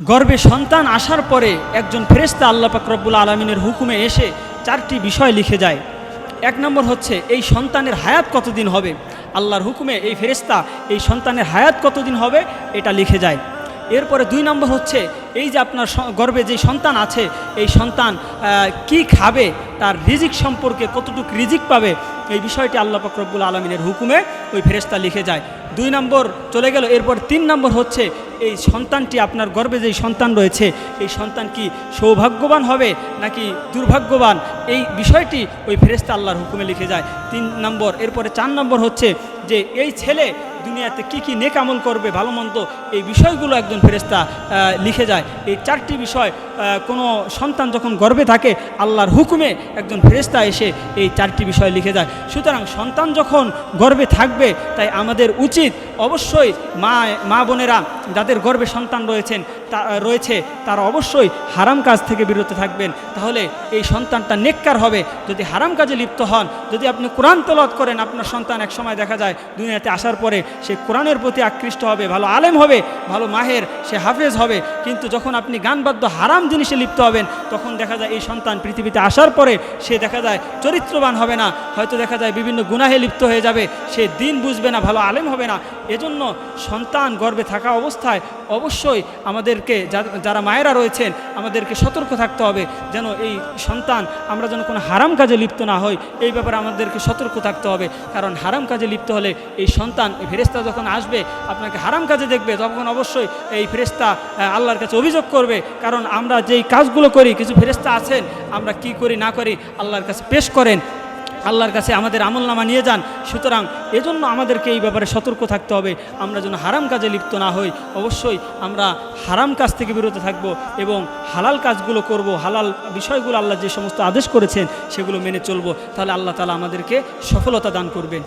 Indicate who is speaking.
Speaker 1: গর্বে সন্তান আসার পরে একজন ফেরেস্তা আল্লাহ পাক রব্বুল আলমিনের হুকুমে এসে চারটি বিষয় লিখে যায়। এক নম্বর হচ্ছে, এই সন্তানের হায়াত কতদিন হবে? আল্লাহর হুকুমে এই ফেরেস্তা এই সন্তানের হায়াত কতদিন হবে? এটা লিখে যায়। এরপরে দুই নম্বর হচ্ছে, এই যে আপনার গর্বে যে সন্তান আছে, এই সন্তান কি খাবে? তার রিজিক সম্পর্কে কতটুকু রিজিক পাবে? এই বিষয়টি আল্লাহ পাক রব্বুল আলমিনের হুকুমে ওই ফেরেস্তা লিখে যায়। দুই নম্বর চলে গেল। এরপর তিন নম্বর হচ্ছে এই সন্তানটি আপনার গর্বে যেই সন্তান রয়েছে, এই সন্তান কি সৌভাগ্যবান হবে নাকি দুর্ভাগ্যবান? এই বিষয়টি ওই ফেরেস্তা আল্লাহর হুকুমে লিখে যায়। তিন নম্বর, এরপরে চার নম্বর হচ্ছে যে, এই ছেলে দুনিয়াতে কি কি নেক আমল করবে, ভালো মন্দ, এই বিষয়গুলো একজন ফেরেস্তা লিখে যায়। এই চারটি বিষয় কোনো সন্তান যখন গর্বে থাকে, আল্লাহর হুকুমে একজন ফেরেস্তা এসে এই চারটি বিষয় লিখে যায়। সুতরাং সন্তান যখন গর্বে থাকবে, তাই আমাদের উচিত অবশ্যই মা মা বোনেরা যাদের গর্বে সন্তান রয়েছেন, তা, রয়েছে, তারা অবশ্যই হারাম কাজ থেকে বিরত থাকবেন। তাহলে এই সন্তানটা নেককার হবে। যদি হারাম কাজে লিপ্ত হন, যদি আপনি কোরআন তলত করেন, আপনার সন্তান এক সময় দেখা যায় দুনিয়াতে আসার পরে সে কোরআনের প্রতি আকৃষ্ট হবে, ভালো আলেম হবে, ভালো মাহের, সে হাফেজ হবে। কিন্তু যখন আপনি গানবাদ্য হারাম জিনিসে লিপ্ত হবেন, তখন দেখা যায় এই সন্তান পৃথিবীতে আসার পরে সে দেখা যায় চরিত্রবান হবে না। হয়তো দেখা যায় বিভিন্ন গুনাহে লিপ্ত হয়ে যাবে, সে দিন বুঝবে না, ভালো আলেম হবে না। এজন্য সন্তান গর্বে থাকা অবস্থায় অবশ্যই আমাদেরকে যারা মায়েরা রয়েছেন, আমাদেরকে সতর্ক থাকতে হবে, যেন এই সন্তান আমরা যেন কোনো হারাম কাজে লিপ্ত না হই। এই ব্যাপারে আমাদেরকে সতর্ক থাকতে হবে। কারণ হারাম কাজে লিপ্ত হলে এই সন্তান এই ফেরেস্তা যখন আসবে, আপনাকে হারাম কাজে দেখবে, তখন অবশ্যই এই ফেরেস্তা আল্লাহর কাছে অভিযোগ করবে। কারণ আমরা যেই কাজগুলো করি, কিছু ফেরেস্তা আছেন, আমরা কি করি, না করি, আল্লাহর কাছে পেশ করেন। আল্লাহর কাছে আমাদের আমল নামা নিয়ে যান। সুতরাং এজন্য আমাদেরকে এই ব্যাপারে সতর্ক থাকতে হবে। আমরা যেন হারাম কাজে লিপ্ত না হই। অবশ্যই আমরা হারাম কাজ থেকে বিরত থাকব এবং হালাল কাজগুলো করব। হালাল বিষয়গুলো আল্লাহ যে সমস্ত আদেশ করেছেন, সেগুলো মেনে চলবো। তাহলে আল্লাহ তালা আমাদেরকে সফলতা দান করবেন।